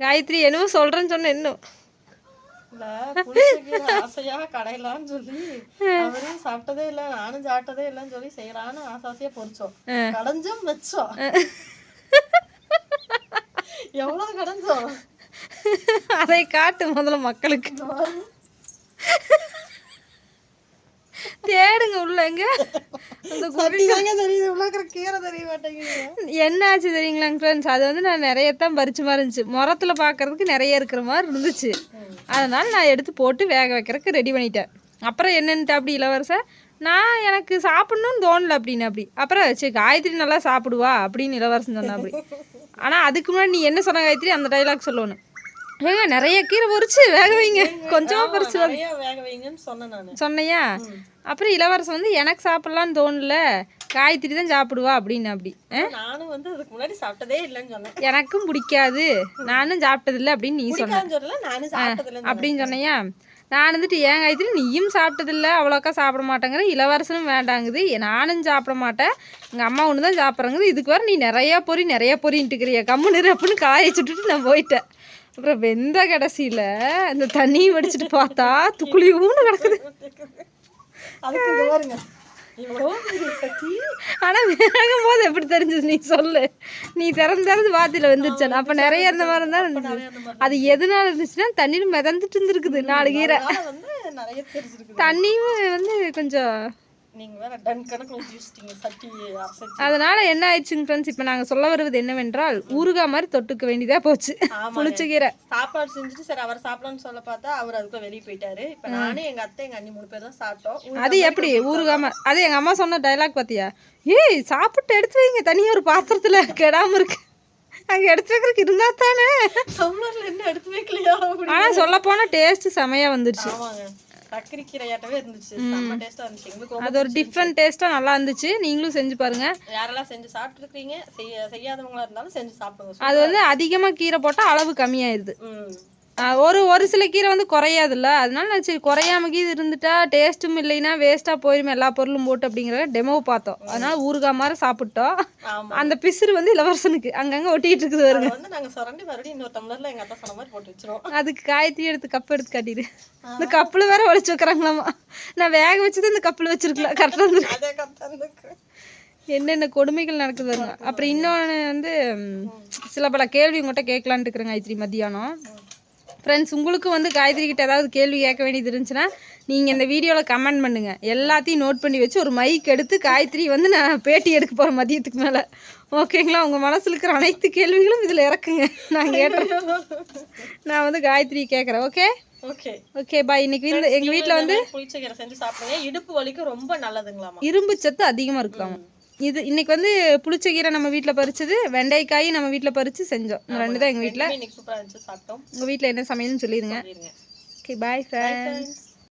காயத்ரி என்னமோ சொல்கிறேன்னு சொன்ன இன்னும். ஆசையா கடையலாம்னு சொல்லி அவரும் சாப்பிட்டதே இல்ல நானும் சாப்பிட்டதே இல்லைன்னு சொல்லி செய்யலான்னு ஆசை ஆசையா பொரிச்சோம் கடைஞ்சும் வச்சோம். எவ்வளவு கடைஞ்சோம்? அதை காட்டு முதல்ல மக்களுக்கு. உள்ள எங்க அந்த தாங்க தெரியுது. இருக்கிற கீரை தெரிய மாட்டேங்குது. என்ன ஆச்சு தெரியுங்களாங்க ஃப்ரெண்ட்ஸ் அது வந்து நான் நிறைய தான் பறிச்ச மாதிரி இருந்துச்சு. முரத்தில் பார்க்கறதுக்கு நிறைய இருக்கிற மாதிரி இருந்துச்சு. அதனால நான் எடுத்து போட்டு வேக வைக்கிறதுக்கு ரெடி பண்ணிட்டேன். அப்புறம் என்னன்ட்டு அப்படி இளவரச நான் எனக்கு சாப்பிடணும்னு தோணல அப்படின்னு அப்படி அப்புறம் சரி காயத்ரி நல்லா சாப்பிடுவா அப்படின்னு இளவரசன் சொன்னா அப்படி ஆனால் அதுக்கு முன்னாடி நீ என்ன சொன்ன காயத்ரி? அந்த டைலாக் சொல்லணும். ஏங்க நிறைய கீரை பொரிச்சு வேக வைங்க. கொஞ்சமாக நிறைய வேக வைங்கன்னு சொன்னேன் சொன்னையா? அப்புறம் இளவரசன் வந்து எனக்கு சாப்பிடலான்னு தோணல. காயத்ரி தான் சாப்பிடுவா அப்படின்னு அப்படி? நானும் வந்து அதுக்கு முன்னாடி சாப்பிட்டதே இல்லைன்னு சொன்னேன். எனக்கும் பிடிக்காது. நானும் சாப்பிட்டதில்ல அப்படின்னு நீ சொன்ன. அப்படின்னு சொன்னையா? நான் வந்துட்டு ஏன் காயத்ரி நீயும் சாப்பிட்டதில்ல. அவ்வளோக்கா சாப்பிட மாட்டேங்கிற. இளவரசனும் வேண்டாங்குது. நானும் சாப்பிட மாட்டேன். எங்கள் அம்மா ஒன்று தான் சாப்பிட்றாங்குது. இதுக்கு வர நீ நிறையா பொறி நிறையா பொறின்ட்டுக்கிறிய கம்முன்னு அப்படின்னு காய சுட்டுட்டு நான் போயிட்டேன். அப்புறம் வெந்த கடைசியில் இந்த தண்ணியை வடிச்சிட்டு பார்த்தா துக்குழி ஊன்னு கிடக்குது. ஆனால் வேகும் போது எப்படி தெரிஞ்சது? நீ சொல்லு. நீ திறந்து திறந்து வாத்தியில் வந்துருச்சான் அப்போ நிறைய இருந்த மாதிரி தான் அந்த மாதிரி அது எதனால இருந்துச்சுன்னா தண்ணியில் மிதந்துட்டு இருந்திருக்குது நாலு கீரை. தண்ணியும் வந்து கொஞ்சம் அதனால என்ன ஆயிடுச்சுங்க ஃப்ரெண்ட்ஸ் இப்போ நாங்கள் சொல்ல வருவது என்னவென்றால் ஊறுகாய் மாதிரி தொட்டுக்க வேண்டியதா போச்சு. ஆமாங்க. புளிச்ச கீரை. சாப்பாடு செஞ்சுட்டு சரி அவர் சாப்பிடலாம்னு சொல்ல பார்த்தா அவர் அதுக்குள்ள வெளியே போயிட்டாரு. இப்ப நானே எங்க அத்தை எங்க அண்ணி மூணு பேர் தான் சாப்பிட்டோம். அது எப்படி? மாதிரி. அது எங்கள் அம்மா சொன்ன டைலாக் பார்த்தியா ஏய் சாப்பிட்டு எடுத்து வைங்க. தனியாக ஒரு பாத்திரத்தில் கெடாம இருக்கு. அங்கே எடுத்து வைக்கிறதுக்கு இருந்தா தானே. டம்ளர்ல என்ன எடுத்து வைக்கலையா ஆனால் சொல்ல போனால் டேஸ்ட்டு செமையாக வந்துடுச்சு கத்திரி கீரையாட்டவே இருந்துச்சு. செம்ம டேஸ்டா இருந்துச்சு. எங்களுக்கு அது ஒரு டிஃப்ரெண்ட் டேஸ்ட்டாக நல்லா இருந்துச்சு. நீங்களும் செஞ்சு பாருங்க. யாரெல்லாம் செஞ்சு சாப்பிட்டுருக்கீங்க செய்ய செய்யாதவங்களா இருந்தாலும் செஞ்சு சாப்பிடுங்க. அது வந்து அதிகமாக கீரை போட்டால் அளவு கம்மியாயிருது. ஒரு ஒரு சில கீரை வந்து குறையாதுல்ல. அதனால நான் சரி குறையாம கீது இருந்துட்டா டேஸ்ட்டும் இல்லைன்னா வேஸ்ட்டாக போயிடும் எல்லா பொருளும் போட்டு அப்படிங்கிற டெமோ பார்த்தோம். அதனால ஊறுகாய் மாதிரி சாப்பிட்டோம். அந்த பிசுறு வந்து இளவரசனுக்கு அங்கங்கே ஒட்டிட்டு இருக்குது வருங்க அதை வந்து நாங்க சுரண்டி மறுபடியும் இன்னொரு டம்ளர்ல எங்க அத்தை சொன்ன மாதிரி போட்டு வச்சிருவோம். அதுக்கு காயத்ரி எடுத்து கப் எடுத்து காட்டிடு. இந்த கப்பில் வேற ஒழிச்சு வைக்கிறாங்களாமா. நான் வேக வச்சது இந்த கப்பில் வச்சிருக்கலாம் கரெக்டாக இருந்திருக்கு. என்னென்ன கொடுமைகள் நடக்குது வருங்க அப்புறம் இன்னொன்று வந்து சில பல கேள்வி உங்கள்கிட்ட கேட்கலான்ட்டு இருக்கிறேன் காயத்ரி மத்தியானம். ஃப்ரெண்ட்ஸ் உங்களுக்கு வந்து காயத்ரி கிட்ட ஏதாவது கேள்வி கேட்க வேண்டியது இருந்துச்சுன்னா நீங்கள் இந்த வீடியோவில் கமெண்ட் பண்ணுங்கள் எல்லாத்தையும் நோட் பண்ணி வச்சு ஒரு மைக் எடுத்து காயத்ரி வந்து நான் பேட்டி எடுக்க போகிறேன் மதியத்துக்கு மேலே. ஓகேங்களா உங்கள் மனசில் இருக்கிற அனைத்து கேள்விகளும் இதில் இறக்குங்க. நான் கேட்டுறேன் நான் வந்து காயத்ரி கேட்குறேன். ஓகே ஓகே ஓகே பாய் இன்னைக்கு வந்து எங்கள் வீட்டில் வந்து புளிச்சக்கீரை செஞ்சு சாப்பிடுங்க. இடுப்பு வலிக்கு ரொம்ப நல்லதுங்களாமா. இரும்பு சத்து அதிகமாக இருக்கலாம் இது இன்னைக்கு வந்து புளிச்ச கீரை நம்ம வீட்டில் பறிச்சது வெண்டைக்காய் நம்ம வீட்டில் பறித்து செஞ்சோம். இந்த ரெண்டு தான் எங்கள் வீட்டில் உங்கள் வீட்டில் என்ன சமையல்னு சொல்லிடுங்க ஓகே பாய் ஃப்ரெண்ட்ஸ்